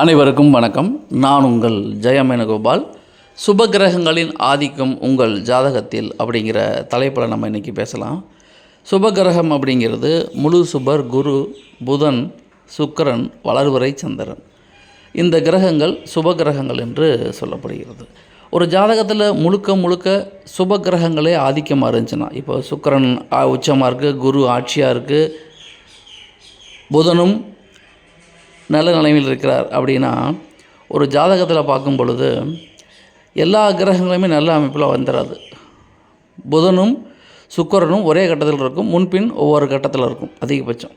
அனைவருக்கும் வணக்கம். நான் உங்கள் ஜெயமேனகோபால். சுப கிரகங்களின் ஆதிக்கம் உங்கள் ஜாதகத்தில் அப்படிங்கிற தலைப்பில் நம்ம இன்றைக்கி பேசலாம். சுப கிரகம் அப்படிங்கிறது முழு சுபர் குரு புதன் சுக்கரன் வளர்வரை சந்திரன். இந்த கிரகங்கள் சுப கிரகங்கள் என்று சொல்லப்படுகிறது. ஒரு ஜாதகத்தில் முழுக்க முழுக்க சுப கிரகங்களே ஆதிக்கமாக இருந்துச்சுன்னா இப்போ சுக்கிரன் உச்சமாக இருக்குது குரு ஆட்சியாக இருக்குது புதனும் நல்ல நிலைமையில் இருக்கிறார் அப்படின்னா ஒரு ஜாதகத்தில் பார்க்கும் பொழுது எல்லா கிரகங்களுமே நல்ல அமைப்பில் வந்துடாது புதனும் சுக்கரனும் ஒரே கட்டத்தில் இருக்கும். முன்பின் ஒவ்வொரு கட்டத்தில் இருக்கும் அதிகபட்சம்.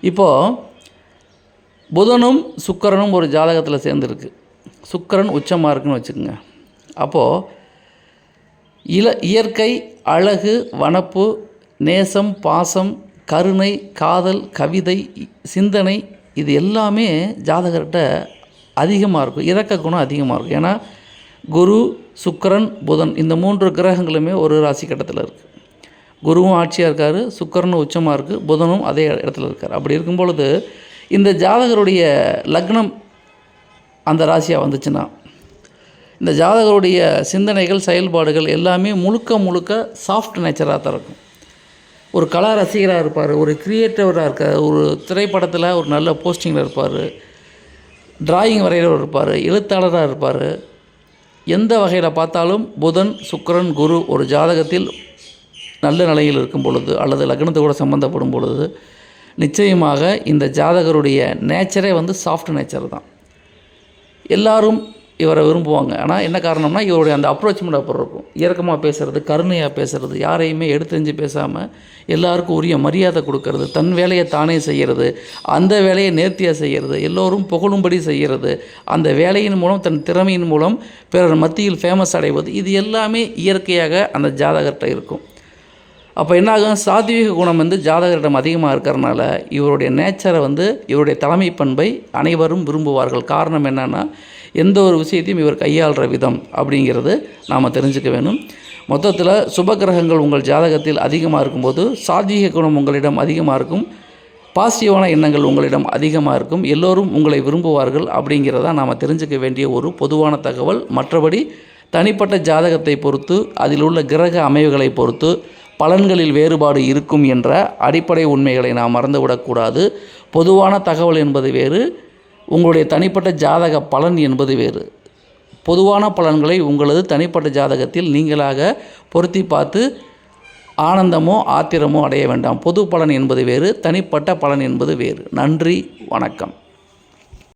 இப்போது புதனும் சுக்கரனும் ஒரு ஜாதகத்தில் சேர்ந்துருக்கு. சுக்கரன் உச்சமாக இருக்குன்னு வச்சுக்கோங்க. அப்போது இல இயற்கை அழகு வனப்பு நேசம் பாசம் கருணை காதல் கவிதை சிந்தனை இது எல்லாமே ஜாதகர்கிட்ட அதிகமாக இருக்கும் இறக்க குணம் அதிகமாக இருக்கும். ஏன்னா குரு சுக்கரன் புதன் இந்த மூன்று கிரகங்களுமே ஒரு ராசி கட்டத்தில் இருக்குது குருவும் ஆட்சியாக இருக்கார் சுக்கரனும் உச்சமாக இருக்குது புதனும் அதே இடத்துல இருக்கார். அப்படி இருக்கும் பொழுது இந்த ஜாதகருடைய லக்னம் அந்த ராசியாக வந்துச்சுன்னா இந்த ஜாதகருடைய சிந்தனைகள் செயல்பாடுகள் எல்லாமே முழுக்க முழுக்க சாஃப்ட் நேச்சராக தான் இருக்கும். ஒரு கலா ரசிகராக இருப்பார் ஒரு கிரியேட்டராக இருக்கார் ஒரு திரைப்படத்தில் ஒரு நல்ல போஸ்டிங்கில் இருப்பார் டிராயிங் வரைகிறவர் இருப்பார் எழுத்தாளராக இருப்பார். எந்த வகையில் பார்த்தாலும் புதன் சுக்கரன் குரு ஒரு ஜாதகத்தில் நல்ல நிலையில் இருக்கும் பொழுது அல்லது லக்னத்து கூட சம்மந்தப்படும் பொழுது நிச்சயமாக இந்த ஜாதகருடைய நேச்சரே வந்து சாஃப்ட் நேச்சர் தான் எல்லாரும் இவரை விரும்புவாங்க. ஆனால் என்ன காரணம்னா இவருடைய அந்த அப்ரோச்மெண்ட் அப்புறம் இருக்கும். இறக்கமாக பேசுகிறது கருணையாக பேசுகிறது யாரையுமே எடுத்தெஞ்சு பேசாமல் எல்லாருக்கும் உரிய மரியாதை கொடுக்கறது தன் வேலையை தானே செய்கிறது அந்த வேலையை நேர்த்தியாக செய்கிறது எல்லோரும் புகழும்படி செய்கிறது அந்த வேலையின் மூலம் தன் திறமையின் மூலம் பிறர் மத்தியில் ஃபேமஸ் அடைவது இது எல்லாமே இயற்கையாக அந்த ஜாதகர்கிட்ட இருக்கும். அப்போ என்னாகும்? சாத்வீக குணம் வந்து ஜாதகரிடம் அதிகமாக இருக்கிறனால இவருடைய நேச்சரை வந்து இவருடைய தலைமை பண்பை அனைவரும் விரும்புவார்கள். காரணம் என்னென்னா எந்த ஒரு விஷயத்தையும் இவர் கையாளுற விதம் அப்படிங்கிறது நாம் தெரிஞ்சுக்க வேணும். மொத்தத்தில் சுபகிரகங்கள் உங்கள் ஜாதகத்தில் அதிகமாக இருக்கும்போது சாத்வீக குணம் உங்களிடம் அதிகமாக இருக்கும். பாசிட்டிவான எண்ணங்கள் உங்களிடம் அதிகமாக இருக்கும். எல்லோரும் உங்களை விரும்புவார்கள் அப்படிங்கிறத நாம் தெரிஞ்சுக்க வேண்டிய ஒரு பொதுவான தகவல். மற்றபடி தனிப்பட்ட ஜாதகத்தை பொறுத்து அதில் உள்ள கிரக அமைவுகளை பொறுத்து பலன்களில் வேறுபாடு இருக்கும் என்ற அடிப்படை உண்மைகளை நாம் மறந்துவிடக்கூடாது. பொதுவான தகவல் என்பது வேறு உங்களுடைய தனிப்பட்ட ஜாதக பலன் என்பது வேறு. பொதுவான பலன்களை உங்களது தனிப்பட்ட ஜாதகத்தில் நீங்களாக பொருத்தி பார்த்து ஆனந்தமோ ஆத்திரமோ அடைய வேண்டாம். பொது பலன் என்பது வேறு தனிப்பட்ட பலன் என்பது வேறு. நன்றி வணக்கம்.